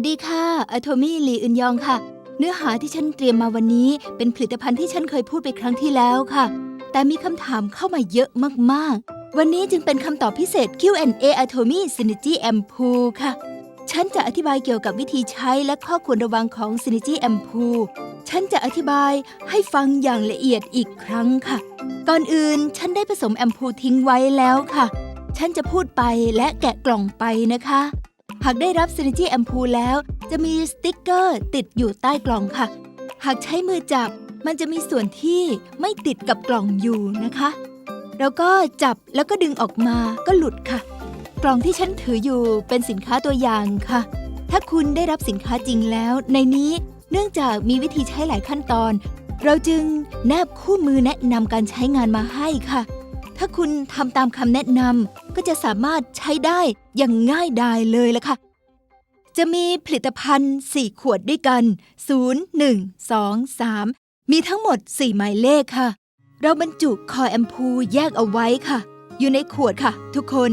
สวัสดีค่ะอะโทมี่หลีอึนยองค่ะ เนื้อหาที่ฉันเตรียมมาวันนี้ เป็นผลิตภัณฑ์ที่ฉันเคยพูดไปครั้งที่แล้วค่ะ แต่มีคำถามเข้ามาเยอะมากๆ วันนี้จึงเป็นคำตอบพิเศษ Q&A Atomy Synergy Ampoule ค่ะ ฉันจะอธิบายเกี่ยวกับวิธีใช้และข้อควรระวังของ Synergy Ampoule ฉันจะอธิบายให้ฟังอย่างละเอียดอีกครั้งค่ะ ก่อนอื่นฉันได้ผสมแอมพูทิ้งไว้แล้วค่ะ ฉันจะพูดไปและแกะกล่องไปนะคะ หากได้รับ Synergy Ampoule แล้ว จะมีสติ๊กเกอร์ติดอยู่ใต้กล่องค่ะ หากใช้มือจับ มันจะมีส่วนที่ไม่ติดกับกล่องอยู่นะคะ แล้วก็จับแล้วก็ดึงออกมาก็หลุดค่ะ กล่องที่ฉันถืออยู่เป็นสินค้าตัวอย่างค่ะ ถ้าคุณได้รับสินค้าจริงแล้ว ในนี้เนื่องจากมีวิธีใช้หลายขั้นตอน เราจึงแนบคู่มือแนะนำการใช้งานมาให้ค่ะ ถ้าคุณทำตามคำแนะนำก็จะสามารถใช้ได้อย่างง่ายดายเลยละค่ะ จะมีผลิตภัณฑ์ 4 ขวดด้วยกัน 0 1 2 3 มีทั้งหมด 4 หมายเลขค่ะ เราบรรจุคอแอมพูแยกเอาไว้ค่ะ อยู่ในขวดค่ะ ทุกคน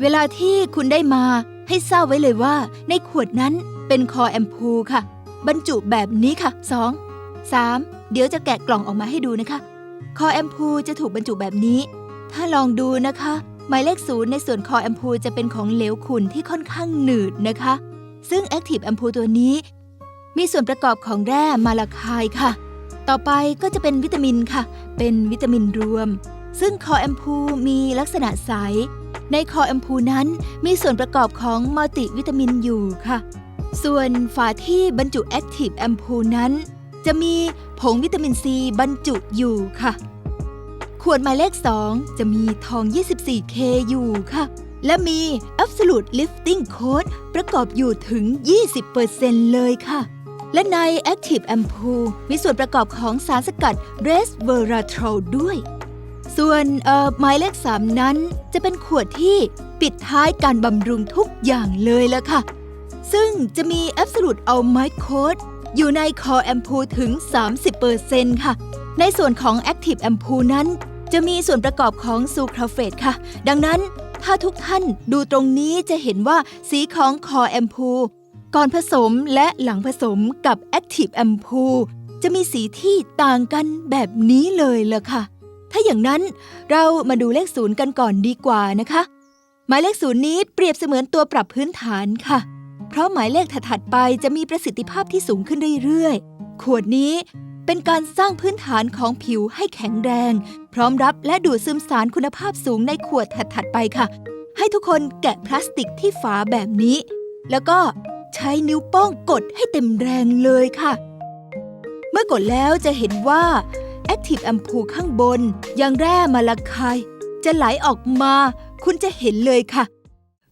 เวลาที่คุณได้มาให้ทราบไว้เลยว่า ในขวดนั้นเป็นคอแอมพูค่ะ บรรจุแบบนี้ค่ะ 2 3 เดี๋ยวจะแกะกล่องออกมาให้ดูนะคะ คอแอมพูจะถูกบรรจุแบบนี้ ถ้าลองดูนะคะ หมายเลขศูนย์ในส่วนคอแอมพูจะเป็นของเหลวขุ่นที่ค่อนข้างหนืดนะคะ ซึ่ง Active แอมพูตัวนี้ มีส่วนประกอบของแร่มาลาคายค่ะ ต่อไปก็จะเป็นวิตามินค่ะ เป็นวิตามินรวม ซึ่งคอแอมพูมีลักษณะใส ในคอแอมพูนั้นมีส่วนประกอบของมัลติวิตามินอยู่ค่ะ ส่วนฝาที่บรรจุ Active แอมพูนั้น จะมีผงวิตามินซีบรรจุอยู่ค่ะ ขวดหมายเลข 2 จะมีทอง 24K อยู่ค่ะ และมี Absolute Lifting Code ประกอบอยู่ถึง 20%เลยค่ะ และใน Active Ampoule มีส่วนประกอบของสารสกัด Resveratrol ด้วย ส่วนเอ่อหมายเลข 3 นั้นจะเป็นขวดที่ปิดท้ายการบำรุงทุกอย่างเลยละค่ะ ซึ่งจะมี Absolute Almite Code อยู่ใน Core Ampoule ถึง 30%ค่ะ ในส่วนของ Active Ampoule นั้น จะมีส่วนประกอบของซูคราเฟตค่ะ ดังนั้นถ้าทุกท่านดูตรงนี้จะเห็นว่าสีของคอแอมพู ก่อนผสมและหลังผสมกับ Active a m p o u l จะมีสีที่ต่างกันแบบนี้เลยเล่ะค่ะ ถ้าอย่างนั้นเรามาดูเลขศูนย์กันก่อนดีกว่านะคะ หมายเลขศูนย์นี้เปรียบเสมือนตัวปรับพื้นฐานค่ะ เพราะหมายเลขถัดๆไปจะมีประสิทธิภาพที่สูงขึ้นเรื่อยๆ ขวดนี้ เป็นการสร้างพื้นฐานของผิวให้แข็งแรง พร้อมรับและดูดซึมสารคุณภาพสูงในขวดถัดๆไปค่ะ ให้ทุกคนแกะพลาสติกที่ฝาแบบนี้ แล้วก็ใช้นิ้วโป้งกดให้เต็มแรงเลยค่ะ เมื่อกดแล้วจะเห็นว่า Active a m p o u l ข้างบน ยังแร่มาลาคาย จะไหลออกมา คุณจะเห็นเลยค่ะ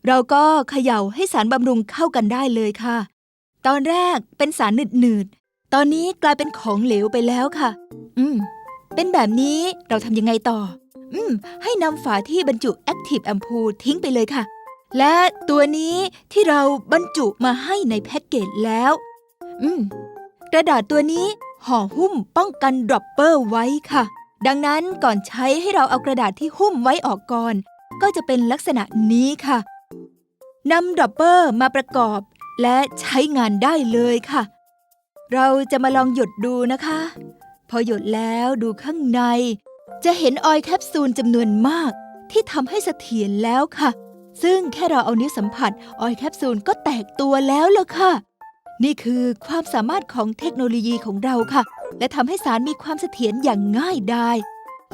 เราก็เขย่าให้สารบำรุงเข้ากันได้เลยค่ะ ตอนแรกเป็นสารหนืดๆ ตอนนี้กลายเป็นของเหลวไปแล้วค่ะ อืม เป็นแบบนี้เราทำยังไงต่อ อืม ให้นำฝาที่บรรจุ Active a m p o u ทิ้งไปเลยค่ะ และตัวนี้ที่เราบรรจุมาให้ในแพ็กเกจแล้ว อืม กระดาษตัวนี้ห่อหุ้มป้องกันดรอปเปอร์ไว้ค่ะ ดังนั้นก่อนใช้ให้เราเอากระดาษที่หุ้มไว้ออกก่อน ก็จะเป็นลักษณะนี้ค่ะนำดรอปเปอร์มาประกอบ และใช้งานได้เลยค่ะ เราจะมาลองหยดดูนะคะ พอหยดแล้วดูข้างใน จะเห็นออยแคปซูลจำนวนมาก ที่ทำให้เสถียรแล้วค่ะ ซึ่งแค่เราเอานิ้วสัมผัส ออยแคปซูลก็แตกตัวแล้วล่ะค่ะ นี่คือความสามารถของเทคโนโลยีของเราค่ะ และทำให้สารมีความเสถียรอย่างง่ายดาย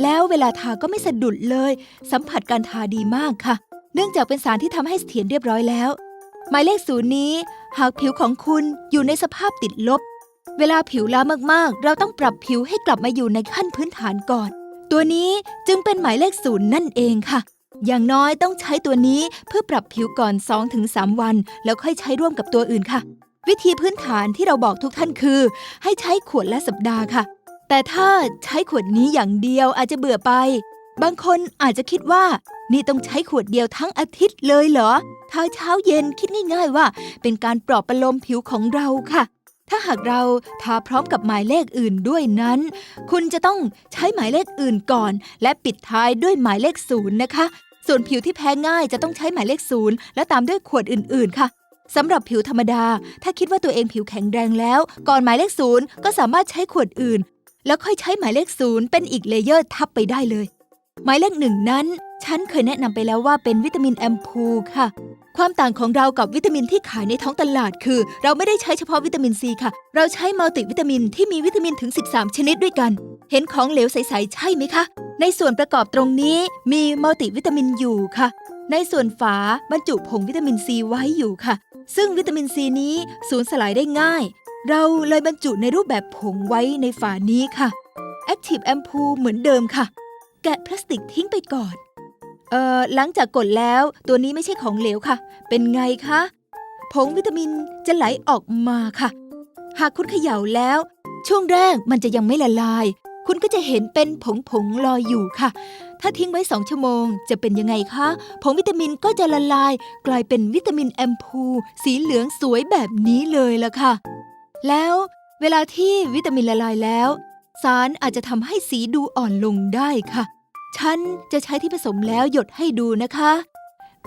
แล้วเวลาทาก็ไม่สะดุดเลย สัมผัสการทาดีมากค่ะ เนื่องจากเป็นสารที่ทำให้เสถียรเรียบร้อยแล้ว หมายเลขศูนย์นี้ หากผิวของคุณอยู่ในสภาพติดลบ เวลาผิวล้ามากๆ เราต้องปรับผิวให้กลับมาอยู่ในขั้นพื้นฐานก่อน ตัวนี้จึงเป็นหมายเลขศูนย์นั่นเองค่ะ อย่างน้อยต้องใช้ตัวนี้เพื่อปรับผิวก่อน 2-3 วัน แล้วค่อยใช้ร่วมกับตัวอื่นค่ะ วิธีพื้นฐานที่เราบอกทุกท่านคือ ให้ใช้ขวดละสัปดาห์ค่ะ แต่ถ้าใช้ขวดนี้อย่างเดียวอาจจะเบื่อไป บางคนอาจจะคิดว่า นี่ต้องใช้ขวดเดียวทั้งอาทิตย์เลยเหรอทาเช้าเย็นคิดง่าย ๆ ว่า เป็นการปลอบประโลมผิวของเราค่ะ ถ้าหากเราทาพร้อมกับหมายเลขอื่นด้วยนั้น คุณจะต้องใช้หมายเลขอื่นก่อน และปิดท้ายด้วยหมายเลขศูนย์นะคะ ส่วนผิวที่แพ้ง่ายจะต้องใช้หมายเลขศูนย์และตามด้วยขวดอื่น ๆ ค่ะสำหรับผิวธรรมดา ถ้าคิดว่าตัวเองผิวแข็งแรงแล้ว ก่อนหมายเลขศูนย์ก็สามารถใช้ขวดอื่น แล้วค่อยใช้หมายเลขศูนย์เป็นอีกเลเยอร์ทับไปได้เลย หมายเลขหนึ่งนั้น ฉันเคยแนะนำไปแล้วว่าเป็นวิตามินแอมพูค่ะ ความต่างของเรากับวิตามินที่ขายในท้องตลาดคือ เราไม่ได้ใช้เฉพาะวิตามินซีค่ะ เราใช้มัลติวิตามินที่มีวิตามินถึง 13 ชนิดด้วยกัน เห็นของเหลวใสๆใช่ไหมคะ ในส่วนประกอบตรงนี้มีมัลติวิตามินอยู่ค่ะ ในส่วนฝาบรรจุผงวิตามินซีไว้อยู่ค่ะ ซึ่งวิตามินซีนี้สูญสลายได้ง่าย เราเลยบรรจุในรูปแบบผงไว้ในฝานี้ค่ะ Active Ampoule เหมือนเดิมค่ะ แกะพลาสติกทิ้งไปก่อน เอ่อ หลังจากกดแล้ว ตัวนี้ไม่ใช่ของเหลวค่ะ เป็นไงคะ ผงวิตามินจะไหลออกมาค่ะ หากคุณเขย่าแล้ว ช่วงแรกมันจะยังไม่ละลาย คุณก็จะเห็นเป็นผงผงๆลอยอยู่ค่ะ ถ้าทิ้งไว้2ชั่วโมง จะเป็นยังไงคะ ผงวิตามินก็จะละลาย กลายเป็นวิตามินแอมพู สีเหลืองสวยแบบนี้เลยละค่ะ แล้วเวลาที่วิตามินละลายแล้ว สารอาจจะทำให้สีดูอ่อนลงได้ค่ะ ฉันจะใช้ที่ผสมแล้วหยดให้ดูนะคะ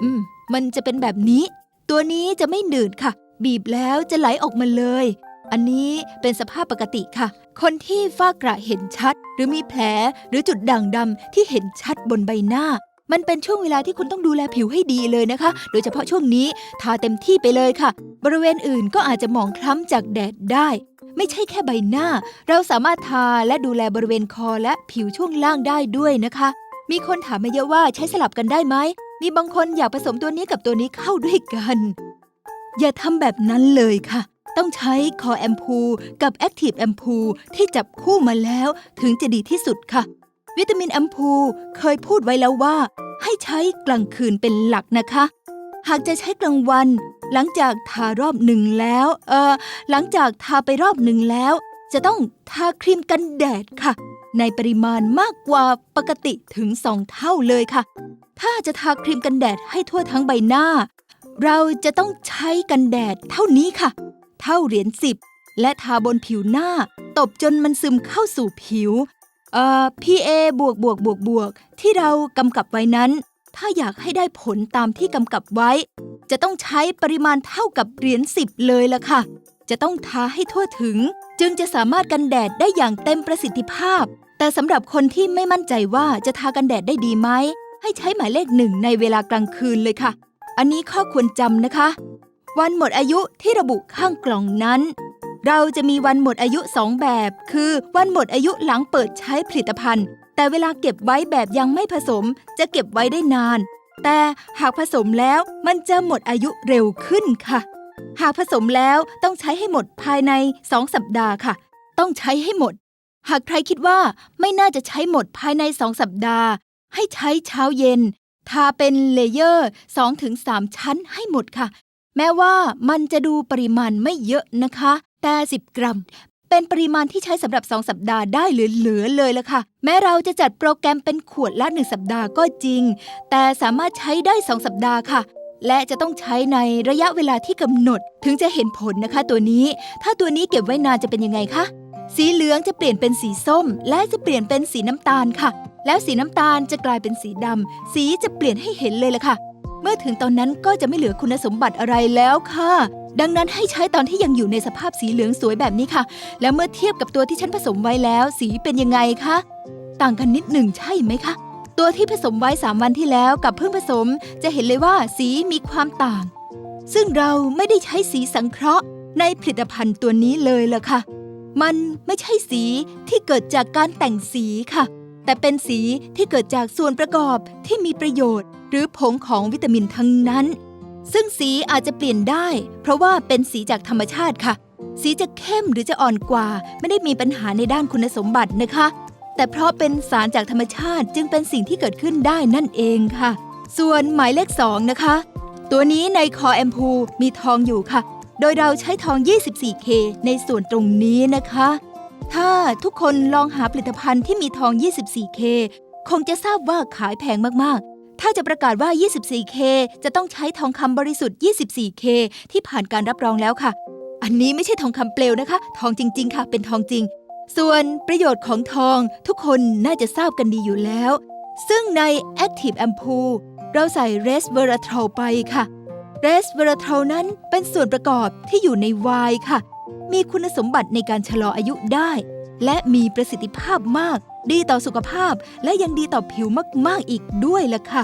อืม มันจะเป็นแบบนี้ ตัวนี้จะไม่หนืดค่ะ บีบแล้วจะไหลออกมาเลย อันนี้เป็นสภาพปกติค่ะ คนที่ฝ้ากระเห็นชัด หรือมีแผลหรือจุดด่างดำที่เห็นชัดบนใบหน้า มันเป็นช่วงเวลาที่คุณต้องดูแลผิวให้ดีเลยนะคะ โดยเฉพาะช่วงนี้ทาเต็มที่ไปเลยค่ะ บริเวณอื่นก็อาจจะหมองคล้ำจากแดดได้ ไม่ใช่แค่ใบหน้า เราสามารถทาและดูแลบริเวณคอและผิวช่วงล่างได้ด้วยนะคะ มีคนถามมาเยอะว่าใช้สลับกันได้ไหม มีบางคนอยากผสมตัวนี้กับตัวนี้เข้าด้วยกัน อย่าทำแบบนั้นเลยค่ะ ต้องใช้คอแอมพูกับแอคทีฟแอมพูที่จับคู่มาแล้วถึงจะดีที่สุดค่ะ วิตามินแอมพูเคยพูดไว้แล้วว่า ให้ใช้กลางคืนเป็นหลักนะคะ หากจะใช้กลางวัน หลังจากทารอบหนึ่งแล้ว เออหลังจากทาไปรอบหนึ่งแล้ว จะต้องทาครีมกันแดดค่ะ ในปริมาณมากกว่าปกติถึงสองเท่าเลยค่ะ ถ้าจะทาครีมกันแดดให้ทั่วทั้งใบหน้า เราจะต้องใช้กันแดดเท่านี้ค่ะ เท่าเหรียญสิบและทาบนผิวหน้า ตบจนมันซึมเข้าสู่ผิวเอ่อ PA บวกบวกบวกบวกที่เรากำกับไว้นั้น ถ้าอยากให้ได้ผลตามที่กำกับไว้ จะต้องใช้ปริมาณเท่ากับเหรียญสิบเลยล่ะค่ะ จะต้องทาให้ทั่วถึง จึงจะสามารถกันแดดได้อย่างเต็มประสิทธิภาพ แต่สำหรับคนที่ไม่มั่นใจว่าจะทากันแดดได้ดีไหม ให้ใช้หมายเลขหนึ่งในเวลากลางคืนเลยค่ะ อันนี้ข้อควรจำนะคะ วันหมดอายุที่ระบุข้างกล่องนั้นเราจะมีวันหมดอายุสองแบบ คือวันหมดอายุหลังเปิดใช้ผลิตภัณฑ์ แต่เวลาเก็บไว้แบบยังไม่ผสมจะเก็บไว้ได้นาน แต่หากผสมแล้วมันจะหมดอายุเร็วขึ้นค่ะ หากผสมแล้วต้องใช้ให้หมดภายใน 2 สัปดาห์ค่ะ ต้องใช้ให้หมด หากใครคิดว่าไม่น่าจะใช้หมดภายใน 2 สัปดาห์ ให้ใช้เช้าเย็น ทาเป็นเลเยอร์ 2-3 ชั้นให้หมดค่ะ แม้ว่ามันจะดูปริมาณไม่เยอะนะคะแต่ 10 กรัม เป็นปริมาณที่ใช้สำหรับ 2 สัปดาห์ได้เหลือๆเลยละค่ะ แม้เราจะจัดโปรแกรมเป็นขวดละ 1 สัปดาห์ก็จริง แต่สามารถใช้ได้ 2 สัปดาห์ค่ะ และจะต้องใช้ในระยะเวลาที่กำหนด ถึงจะเห็นผลนะคะตัวนี้ ถ้าตัวนี้เก็บไว้นานจะเป็นยังไงคะสีเหลืองจะเปลี่ยนเป็นสีส้ม และจะเปลี่ยนเป็นสีน้ำตาลค่ะ แล้วสีน้ำตาลจะกลายเป็นสีดำสีจะเปลี่ยนให้เห็นเลยละค่ะ เมื่อถึงตอนนั้นก็จะไม่เหลือคุณสมบัติอะไรแล้วค่ะ ดังนั้นให้ใช้ตอนที่ยังอยู่ในสภาพสีเหลืองสวยแบบนี้ค่ะ แล้วเมื่อเทียบกับตัวที่ฉันผสมไว้แล้ว สีเป็นยังไงคะ ต่างกันนิดหนึ่งใช่ไหมคะ ตัวที่ผสมไว้3วันที่แล้วกับเพิ่งผสม จะเห็นเลยว่าสีมีความต่าง ซึ่งเราไม่ได้ใช้สีสังเคราะห์ ในผลิตภัณฑ์ตัวนี้เลยล่ะค่ะ มันไม่ใช่สีที่เกิดจากการแต่งสีค่ะ แต่เป็นสีที่เกิดจากส่วนประกอบที่มีประโยชน์ หรือผงของวิตามินทั้งนั้น ซึ่งสีอาจจะเปลี่ยนได้ เพราะว่าเป็นสีจากธรรมชาติค่ะ สีจะเข้มหรือจะอ่อนกว่า ไม่ได้มีปัญหาในด้านคุณสมบัตินะคะ แต่เพราะเป็นสารจากธรรมชาติจึงเป็นสิ่งที่เกิดขึ้นได้นั่นเองค่ะ ส่วนหมายเลข2นะคะ ตัวนี้ในคอแอมพูมีทองอยู่ค่ะ โดยเราใช้ทอง 24K ในส่วนตรงนี้นะคะ ถ้าทุกคนลองหาผลิตภัณฑ์ที่มีทอง 24K คงจะทราบว่าขายแพงมากๆ ถ้าจะประกาศว่า 24K จะต้องใช้ทองคำบริสุทธิ์ 24K ที่ผ่านการรับรองแล้วค่ะ อันนี้ไม่ใช่ทองคำเปลวนะคะ ทองจริง ๆ ค่ะ เป็นทองจริง ส่วนประโยชน์ของทองทุกคนน่าจะทราบกันดีอยู่แล้ว ซึ่งใน Active Ampoule เราใส่ Resveratrol ไปค่ะเรสเวอราทรอลนั้นเป็นส่วนประกอบที่อยู่ในไวน์ค่ะ มีคุณสมบัติในการชะลออายุได้ และมีประสิทธิภาพมาก ดีต่อสุขภาพ และยังดีต่อผิวมากๆอีกด้วยล่ะค่ะ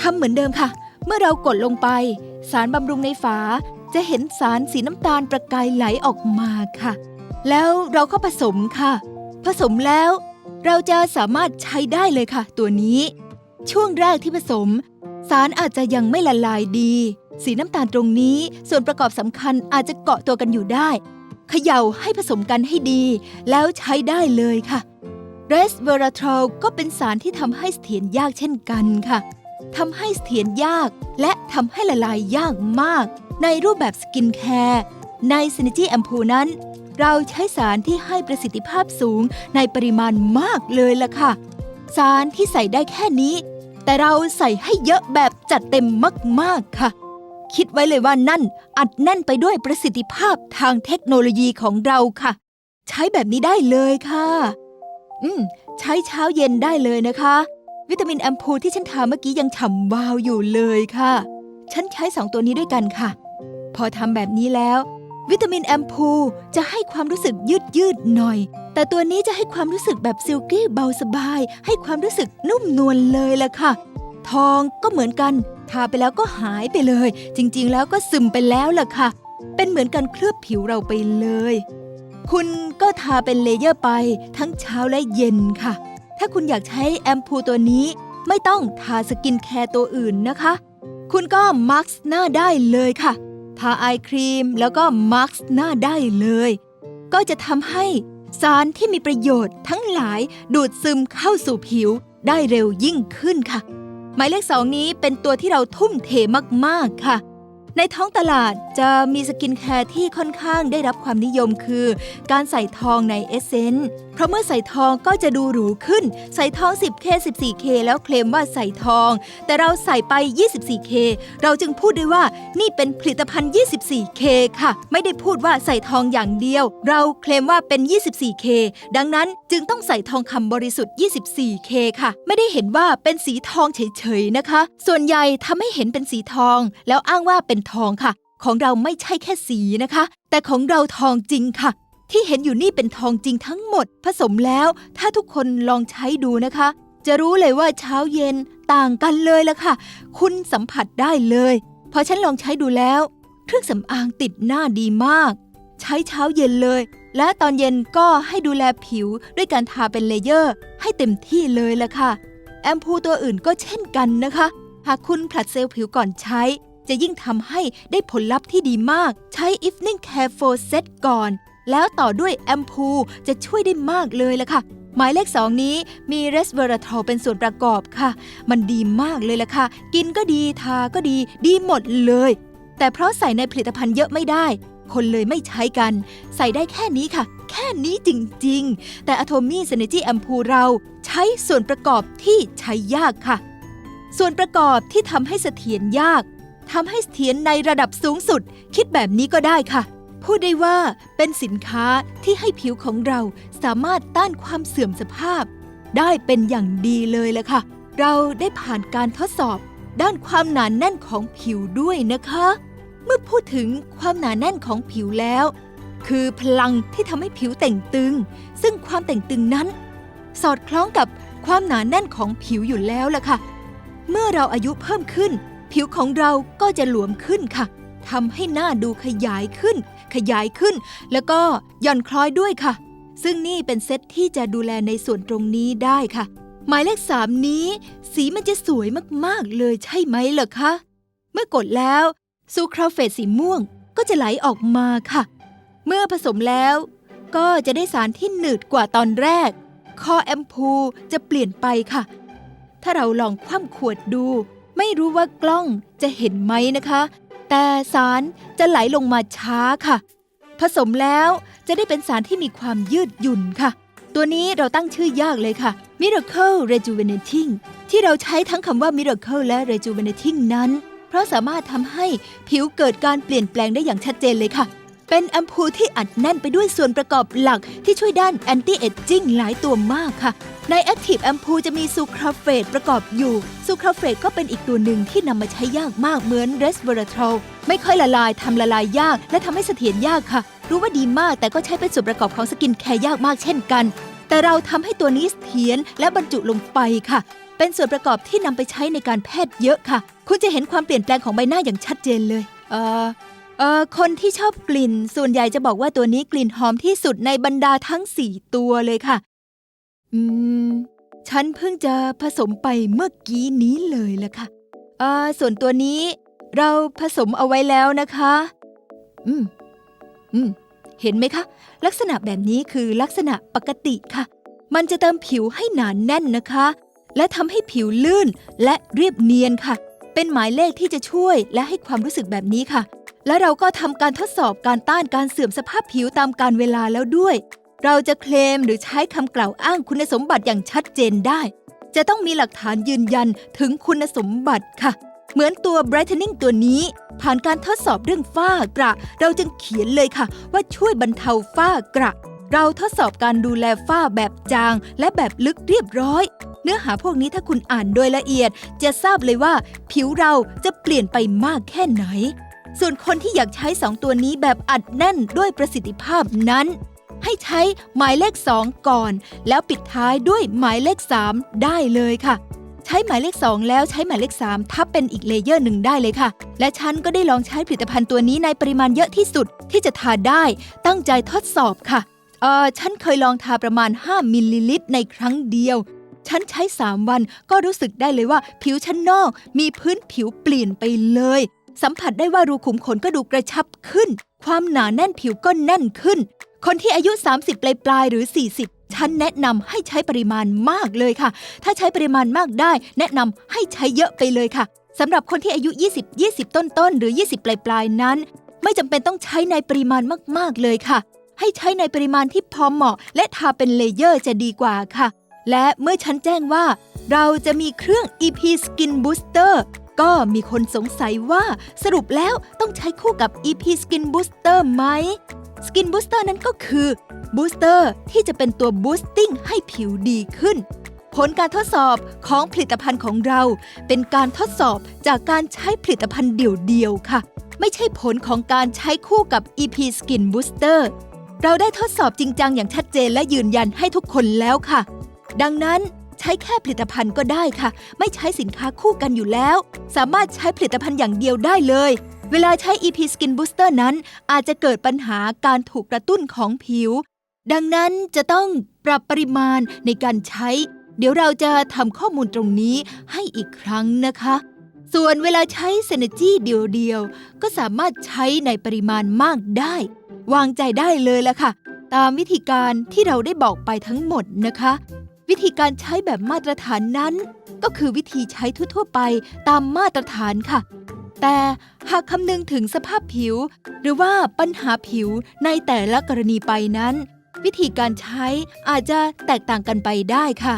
ทำเหมือนเดิมค่ะ เมื่อเรากดลงไป สารบำรุงในฝา จะเห็นสารสีน้ำตาลประกายไหลออกมาค่ะ แล้วเราก็ผสมค่ะ ผสมแล้ว เราจะสามารถใช้ได้เลยค่ะ ตัวนี้ ช่วงแรกที่ผสม สารอาจจะยังไม่ละลายดี สีน้ำตาลตรงนี้ส่วนประกอบสำคัญอาจจะเกาะตัวกันอยู่ได้เขย่าให้ผสมกันให้ดี แล้วใช้ได้เลยค่ะเรสเวอราทรอลก็เป็นสารที่ทำให้เสถียรยากเช่นกันค่ะทำให้เสถียรยาก และทำให้ละลายยากมาก ในรูปแบบสกินแคร์ในซินจี้แอมพูนั้น เราใช้สารที่ให้ประสิทธิภาพสูงในปริมาณมากเลยล่ะค่ะ สารที่ใส่ได้แค่นี้ แต่เราใส่ให้เยอะแบบจัดเต็มมากๆค่ะ คิดไว้เลยว่านั่นอัดแน่นไปด้วยประสิทธิภาพทางเทคโนโลยีของเราค่ะ ใช้แบบนี้ได้เลยค่ะ อืม ใช้เช้าเย็นได้เลยนะคะ วิตามินแอมพูที่ฉันทาเมื่อกี้ยังฉ่ำวาวอยู่เลยค่ะ ฉันใช้สองตัวนี้ด้วยกันค่ะ พอทำแบบนี้แล้ว วิตามินแอมพูจะให้ความรู้สึกยืดยืดหน่อย แต่ตัวนี้จะให้ความรู้สึกแบบซิลกี้เบาสบาย ให้ความรู้สึกนุ่มนวลเลยล่ะค่ะ ทองก็เหมือนกัน ทาไปแล้วก็หายไปเลย จริงๆ แล้วก็ซึมไปแล้วล่ะค่ะ เป็นเหมือนกันเคลือบผิวเราไปเลย คุณก็ทาเป็นเลเยอร์ไป ทั้งเช้าและเย็นค่ะ ถ้าคุณอยากใช้แอมพูตัวนี้ ไม่ต้องทาสกินแคร์ตัวอื่นนะคะ คุณก็มาร์กหน้าได้เลยค่ะ ทาไอครีมแล้วก็มาร์กหน้าได้เลย ก็จะทำให้สารที่มีประโยชน์ทั้งหลายดูดซึมเข้าสู่ผิวได้เร็วยิ่งขึ้นค่ะ หมายเลขสองนี้เป็นตัวที่เราทุ่มเทมากๆค่ะ ในท้องตลาดจะมีสกินแคร์ที่ค่อนข้างได้รับความนิยมคือ การใส่ทองในเอเซนต์เพราะเมื่อใส่ทองก็จะดูหรูขึ้น ใส่ทอง 10K 14K แล้วเคลมว่าใส่ทอง แต่เราใส่ไป 24K เราจึงพูดได้ว่านี่เป็นผลิตภัณฑ์ 24K ค่ะ ไม่ได้พูดว่าใส่ทองอย่างเดียว เราเคลมว่าเป็น 24K ดังนั้นจึงต้องใส่ทองคำบริสุทธิ์ 24K ค่ะ ไม่ได้เห็นว่าเป็นสีทองเฉยๆนะคะ ส่วนใหญ่ทำให้เห็นเป็นสีทอง แล้วอ้างว่าเป็นทองค่ะ ของเราไม่ใช่แค่สีนะคะ แต่ของเราทองจริงค่ะ ที่เห็นอยู่นี่เป็นทองจริงทั้งหมด ผสมแล้ว ถ้าทุกคนลองใช้ดูนะคะ จะรู้เลยว่าเช้าเย็นต่างกันเลยละค่ะ คุณสัมผัสได้เลยพอฉันลองใช้ดูแล้ว เครื่องสำอางติดหน้าดีมาก ใช้เช้าเย็นเลย และตอนเย็นก็ให้ดูแลผิวด้วยการทาเป็นเลเยอร์ ให้เต็มที่เลยละค่ะ แอมพูตัวอื่นก็เช่นกันนะคะ หากคุณผลัดเซลล์ผิวก่อนใช้ จะยิ่งทำให้ได้ผลลัพธ์ที่ดีมาก ใช้ Evening Care for Set ก่อน แล้วต่อด้วยแอมพูจะช่วยได้มากเลยละค่ะ หมายเลขสองนี้มีเรสเวอราทอลเป็นส่วนประกอบค่ะ มันดีมากเลยละค่ะ กินก็ดีทาก็ดี ดีหมดเลย แต่เพราะใส่ในผลิตภัณฑ์เยอะไม่ได้ คนเลยไม่ใช้กัน ใส่ได้แค่นี้ค่ะ แค่นี้จริงๆ แต่ Atomy Synergy Ampoule เรา ใช้ส่วนประกอบที่ใช้ยากค่ะส่วนประกอบที่ทำให้เสถียรยาก ทำให้เสถียรในระดับสูงสุด คิดแบบนี้ก็ได้ค่ะ พูดได้ว่าเป็นสินค้าที่ให้ผิวของเราสามารถต้านความเสื่อมสภาพ ได้เป็นอย่างดีเลยแหละค่ะ เราได้ผ่านการทดสอบ ด้านความหนาแน่นของผิวด้วยนะคะ เมื่อพูดถึงความหนาแน่นของผิวแล้ว คือพลังที่ทำให้ผิวแต่งตึง ซึ่งความแต่งตึงนั้น สอดคล้องกับความหนาแน่นของผิวอยู่แล้วล่ะค่ะ เมื่อเราอายุเพิ่มขึ้น ผิวของเราก็จะหลวมขึ้นค่ะทำให้หน้าดูขยายขึ้น ขยายขึ้น แล้วก็หย่อนคล้อยด้วยค่ะ ซึ่งนี่เป็นเซตที่จะดูแลในส่วนตรงนี้ได้ค่ะ หมายเลขสามนี้ สีมันจะสวยมากๆเลยใช่ไหมล่ะคะ เมื่อกดแล้วซูคราเฟตสีม่วงก็จะไหลออกมาค่ะ เมื่อผสมแล้ว ก็จะได้สารที่หนืดกว่าตอนแรก คอแอมพูจะเปลี่ยนไปค่ะ ถ้าเราลองคว่ำขวดดู ไม่รู้ว่ากล้องจะเห็นไหมนะคะ แต่สารจะไหลลงมาช้าค่ะ ผสมแล้วจะได้เป็นสารที่มีความยืดหยุ่นค่ะ ตัวนี้เราตั้งชื่อยากเลยค่ะ Miracle Rejuvenating ที่เราใช้ทั้งคำว่า Miracle และ Rejuvenating นั้น เพราะสามารถทำให้ผิวเกิดการเปลี่ยนแปลงได้อย่างชัดเจนเลยค่ะ เป็นแอมพูที่อัดแน่นไปด้วยส่วนประกอบหลักที่ช่วยด้านแอนตี้เอจจิ้งหลายตัวมากค่ะ ใน Active a m p u l จะมีซูคราเฟตประกอบอยู่ ซูคราเฟตก็เป็นอีกตัวหนึ่งที่นำมาใช้ยากมากเหมือนเรสเ e อร์ r o l ไม่ค่อยละลายทำละลายยาก และทำให้เสถียรยากค่ะ รู้ว่าดีมากแต่ก็ใช้เป็นส่วนประกอบของสกินแคร์ยากมากเช่นกัน แต่เราทำให้ตัวนี้เสถียรและบรรจุลงไปค่ะ เป็นส่วนประกอบที่นำไปใช้ในการแพทย์เยอะค่ะ คุณจะเห็นความเปลี่ยนแปลงของใบหน้าอย่างชัดเจนเลย เอ่อ เอ่อคนที่ชอบกลิ่น ส่วนใหญ่จะบอกว่าตัวนี้กลิ่นหอมที่สุดในบรรดาทั้ง4ตัวเลยค่ะ อืม ฉันเพิ่งจะผสมไปเมื่อกี้นี้เลยละค่ะ เอ่อ ส่วนตัวนี้เราผสมเอาไว้แล้วนะคะ อืม อืม เห็นไหมคะ ลักษณะแบบนี้คือลักษณะปกติค่ะ มันจะเติมผิวให้หนานแน่นนะคะ และทำให้ผิวลื่นและเรียบเนียนค่ะ เป็นหมายเลขที่จะช่วยและให้ความรู้สึกแบบนี้ค่ะ และเราก็ทำการทดสอบการต้านการเสื่อมสภาพผิวตามการเวลาแล้วด้วย เราจะเคลมหรือใช้คำกล่าวอ้างคุณสมบัติอย่างชัดเจนได้ จะต้องมีหลักฐานยืนยันถึงคุณสมบัติค่ะ เหมือนตัว brightening ตัวนี้ ผ่านการทดสอบเรื่องฝ้ากระ เราจึงเขียนเลยค่ะ ว่าช่วยบรรเทาฝ้ากระเราทดสอบการดูแลฝ้าแบบจาง และแบบลึกเรียบร้อย เนื้อหาพวกนี้ถ้าคุณอ่านโดยละเอียด จะทราบเลยว่า ผิวเราจะเปลี่ยนไปมากแค่ไหน ส่วนคนที่อยากใช้ 2 ตัวนี้แบบอัดแน่นด้วยประสิทธิภาพนั้น ให้ใช้หมายเลข 2 ก่อน แล้วปิดท้ายด้วยหมายเลข 3 ได้เลยค่ะ ใช้หมายเลข 2 แล้วใช้หมายเลข 3 ทับเป็นอีกเลเยอร์หนึ่งได้เลยค่ะ และฉันก็ได้ลองใช้ผลิตภัณฑ์ตัวนี้ในปริมาณเยอะที่สุดที่จะทาได้ ตั้งใจทดสอบค่ะเออฉันเคยลองทาประมาณ 5 มิลลิลิตรในครั้งเดียวฉันใช้ 3 วันก็รู้สึกได้เลยว่าผิวชั้นนอกมีพื้นผิวเปลี่ยนไปเลย สัมผัสได้ว่ารูขุมขนก็ดูกระชับขึ้น ความหนาแน่นผิวก็แน่นขึ้น คนที่อายุ 30 ปลายปลายๆหรือ 40 ฉันแนะนำให้ใช้ปริมาณมากเลยค่ะ ถ้าใช้ปริมาณมากได้ แนะนำให้ใช้เยอะไปเลยค่ะสำหรับคนที่อายุ 20 20 ต้นๆหรือ 20 ปลายปลายๆนั้น ไม่จำเป็นต้องใช้ในปริมาณมากๆเลยค่ะ ให้ใช้ในปริมาณที่พอเหมาะ และทาเป็นเลเยอร์จะดีกว่าค่ะ และเมื่อฉันแจ้งว่า เราจะมีเครื่อง EP Skin Booster ก็มีคนสงสัยว่าสรุปแล้วต้องใช้คู่กับ EP Skin Booster ไหม Skin Booster นั้นก็คือบูสเตอร์ที่จะเป็นตัวบูสติ้งให้ผิวดีขึ้น ผลการทดสอบของผลิตภัณฑ์ของเรา เป็นการทดสอบจากการใช้ผลิตภัณฑ์เดี่ยวๆค่ะ ไม่ใช่ผลของการใช้คู่กับ EP Skin Booster เราได้ทดสอบจริงจังอย่างชัดเจนและยืนยันให้ทุกคนแล้วค่ะ ดังนั้น ใช้แค่ผลิตภัณฑ์ก็ได้ค่ะ ไม่ใช้สินค้าคู่กันอยู่แล้ว สามารถใช้ผลิตภัณฑ์อย่างเดียวได้เลย เวลาใช้ EP Skin Booster นั้น อาจจะเกิดปัญหาการถูกกระตุ้นของผิว ดังนั้นจะต้องปรับปริมาณในการใช้ เดี๋ยวเราจะทำข้อมูลตรงนี้ให้อีกครั้งนะคะ ส่วนเวลาใช้ Synergy เดียวๆ ก็สามารถใช้ในปริมาณมากได้ วางใจได้เลยละค่ะ ตามวิธีการที่เราได้บอกไปทั้งหมดนะคะ วิธีการใช้แบบมาตรฐานนั้น ก็คือวิธีใช้ทั่ว ๆ ไปตามมาตรฐานค่ะ แต่หากคำนึงถึงสภาพผิว หรือว่าปัญหาผิวในแต่ละกรณีไปนั้น วิธีการใช้อาจจะแตกต่างกันไปได้ค่ะ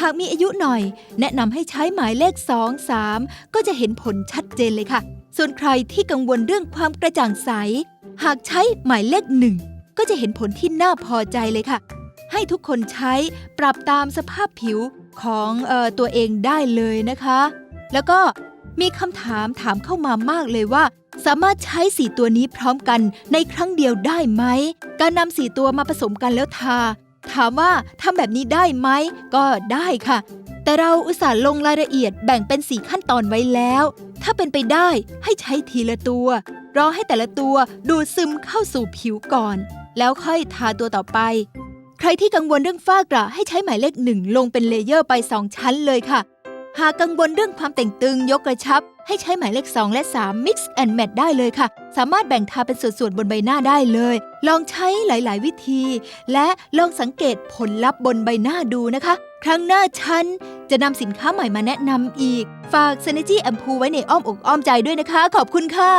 หากมีอายุหน่อย แนะนำให้ใช้หมายเลข 2 3 ก็จะเห็นผลชัดเจนเลยค่ะ ส่วนใครที่กังวลเรื่องความกระจ่างใส หากใช้หมายเลขหนึ่งก็จะเห็นผลที่น่าพอใจเลยค่ะ ให้ทุกคนใช้ปรับตามสภาพผิวของออตัวเองได้เลยนะคะ แล้วก็มีคำถามถามเข้ามามากเลยว่า สามารถใช้สีตัวนี้พร้อมกันในครั้งเดียวได้ไหม การนำสีตัวมาผสมกันแล้วทา ถามว่าทำแบบนี้ได้ไหม ก็ได้ค่ะ แต่เราอุตส่าห์ลงรายละเอียดแบ่งเป็นสีขั้นตอนไว้แล้ว ถ้าเป็นไปได้ให้ใช้ทีละตัว รอให้แต่ละตัวดูดซึมเข้าสู่ผิวก่อน แล้วค่อยทาตัวต่อไป ใครที่กังวลเรื่องฝ้ากระให้ใช้หมายเลขหนึ่งลงเป็นเลเยอร์ไป2ชั้นเลยค่ะ หากกังวลเรื่องความแต่งตึงยกกระชับ ให้ใช้หมายเลข 2 และ 3 Mix and Match ได้เลยค่ะ สามารถแบ่งทาเป็นส่วนๆบนใบหน้าได้เลย ลองใช้หลาย ๆ วิธี และลองสังเกตผลลัพธ์บนใบหน้าดูนะคะ ครั้งหน้าฉันจะนำสินค้าใหม่มาแนะนำอีก ฝาก Synergy Ampoule ไว้ในอ้อมอกอ้อมใจด้วยนะคะ ขอบคุณค่ะ